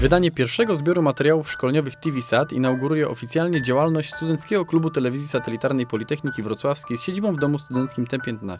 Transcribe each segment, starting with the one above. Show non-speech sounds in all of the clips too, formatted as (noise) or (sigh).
Wydanie pierwszego zbioru materiałów szkoleniowych TVSAT inauguruje oficjalnie działalność Studenckiego Klubu Telewizji Satelitarnej Politechniki Wrocławskiej z siedzibą w Domu Studenckim T15.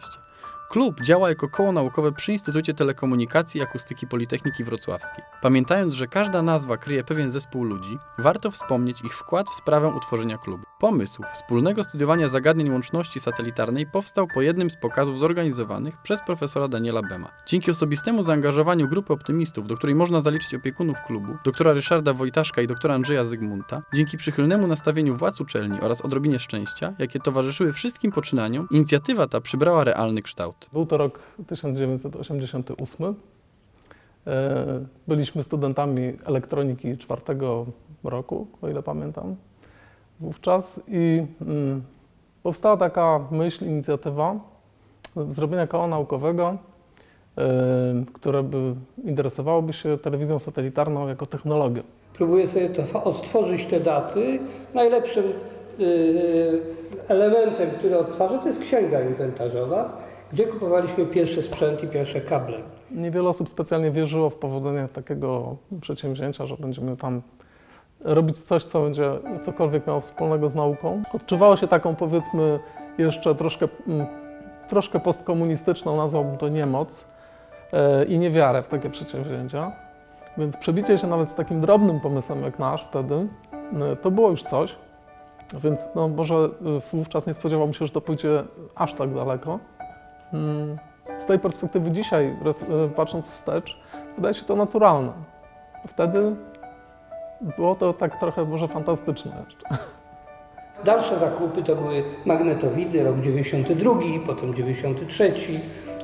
Klub działa jako koło naukowe przy Instytucie Telekomunikacji i Akustyki Politechniki Wrocławskiej. Pamiętając, że każda nazwa kryje pewien zespół ludzi, warto wspomnieć ich wkład w sprawę utworzenia klubu. Pomysł wspólnego studiowania zagadnień łączności satelitarnej powstał po jednym z pokazów zorganizowanych przez profesora Daniela Bema. Dzięki osobistemu zaangażowaniu grupy optymistów, do której można zaliczyć opiekunów klubu, doktora Ryszarda Wojtaszka i doktora Andrzeja Zygmunta, dzięki przychylnemu nastawieniu władz uczelni oraz odrobinie szczęścia, jakie towarzyszyły wszystkim poczynaniom, inicjatywa ta przybrała realny kształt. Był to rok 1988. E, Byliśmy studentami elektroniki czwartego roku, o ile pamiętam, wówczas i mm, powstała taka myśl, inicjatywa zrobienia koła naukowego, e, które by interesowałoby się telewizją satelitarną jako technologią. Próbuję sobie to odtworzyć te daty. Najlepszym y, elementem, który odtwarzę, to jest księga inwentarzowa, gdzie kupowaliśmy pierwszy sprzęt i pierwsze kable. Niewiele osób specjalnie wierzyło w powodzenie takiego przedsięwzięcia, że będziemy tam robić coś, co będzie cokolwiek miało wspólnego z nauką. Odczuwało się taką, powiedzmy, jeszcze troszkę, mm, troszkę postkomunistyczną, nazwałbym to niemoc e, i niewiarę w takie przedsięwzięcia. Więc przebicie się nawet z takim drobnym pomysłem jak nasz wtedy, e, to było już coś. Więc no, może e, wówczas nie spodziewałbym się, że to pójdzie aż tak daleko. Mm, Z tej perspektywy dzisiaj, patrząc wstecz, wydaje się to naturalne. Wtedy było to tak trochę może fantastyczne jeszcze. Dalsze zakupy to były magnetowidy, rok 92, potem 93.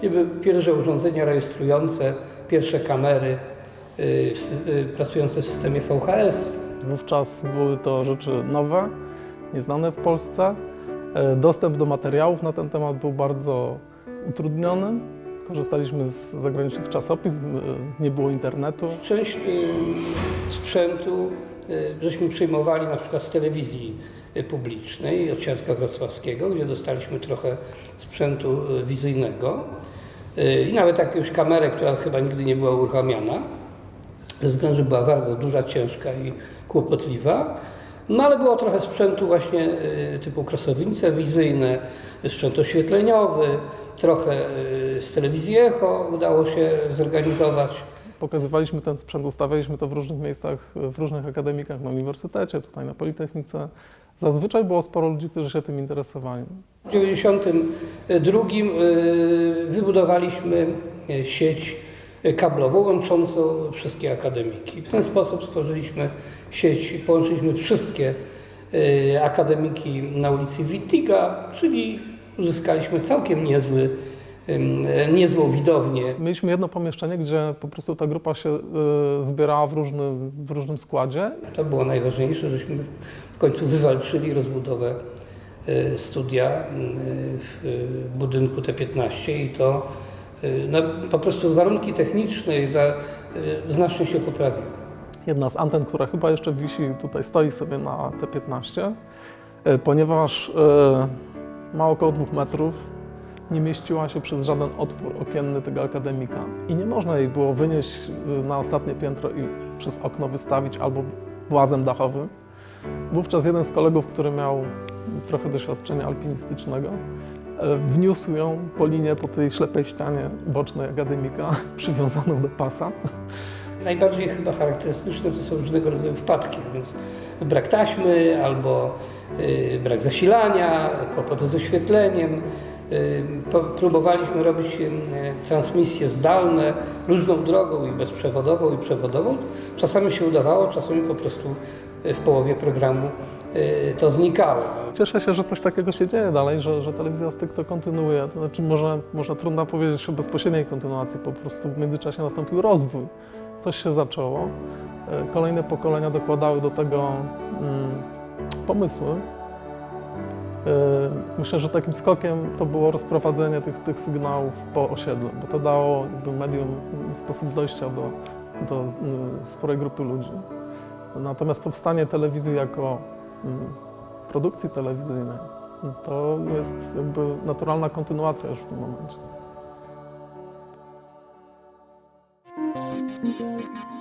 I były pierwsze urządzenia rejestrujące, pierwsze kamery y, y, pracujące w systemie VHS. Wówczas były to rzeczy nowe, nieznane w Polsce. E, Dostęp do materiałów na ten temat był bardzo utrudniony. Korzystaliśmy z zagranicznych czasopism, e, nie było internetu. Część sprzętu y, żeśmy przyjmowali na przykład z telewizji y, publicznej od Świadka Wrocławskiego, gdzie dostaliśmy trochę sprzętu wizyjnego i nawet jakąś kamerę, która chyba nigdy nie była uruchamiana, ze względu, że była bardzo duża, ciężka i kłopotliwa. No ale było trochę sprzętu właśnie typu krosownice wizyjne, sprzęt oświetleniowy, trochę y, z telewizji Echo udało się zorganizować. Pokazywaliśmy ten sprzęt, ustawialiśmy to w różnych miejscach, w różnych akademikach na uniwersytecie, tutaj na Politechnice. Zazwyczaj było sporo ludzi, którzy się tym interesowali. W 1992 y, wybudowaliśmy y, sieć kablową łączącą wszystkie akademiki. W ten sposób stworzyliśmy sieć, połączyliśmy wszystkie akademiki na ulicy Wittiga, czyli uzyskaliśmy całkiem niezły, ym, niezłą widownię. Mieliśmy jedno pomieszczenie, gdzie po prostu ta grupa się y, zbierała w różnym, w różnym składzie To było najważniejsze, żeśmy w końcu wywalczyli rozbudowę y, studia w budynku T15 i to no, po prostu warunki techniczne znacznie się poprawiły. jedna z anten, która chyba jeszcze wisi, tutaj stoi sobie na T15, e, ponieważ e, ma około dwóch metrów, nie mieściła się przez żaden otwór okienny tego akademika i nie można jej było wynieść e, na ostatnie piętro i przez okno wystawić albo włazem dachowym. Wówczas jeden z kolegów, który miał trochę doświadczenia alpinistycznego, e, wniósł ją po linie po tej ślepej ścianie bocznej akademika, (laughs) przywiązaną do pasa. Najbardziej chyba charakterystyczne to są różnego rodzaju wpadki, więc brak taśmy albo y, brak zasilania, kłopoty z oświetleniem. Y, próbowaliśmy robić y, transmisje zdalne różną drogą i bezprzewodową i przewodową. Czasami się udawało, czasami po prostu y, w połowie programu y, to znikało. Cieszę się, że coś takiego się dzieje dalej, że, że telewizja Styk to kontynuuje. To znaczy może, może trudno powiedzieć o bezpośredniej kontynuacji, po prostu w międzyczasie nastąpił rozwój. Coś się zaczęło. E, Kolejne pokolenia dokładały do tego mm, pomysły. E, Myślę, że takim skokiem to było rozprowadzenie tych, tych sygnałów po osiedlu, bo to dało jakby medium mm, sposób dojścia do, do mm, sporej grupy ludzi. Natomiast powstanie telewizji jako produkcji telewizyjnej, to jest jakby naturalna kontynuacja już w tym momencie. Música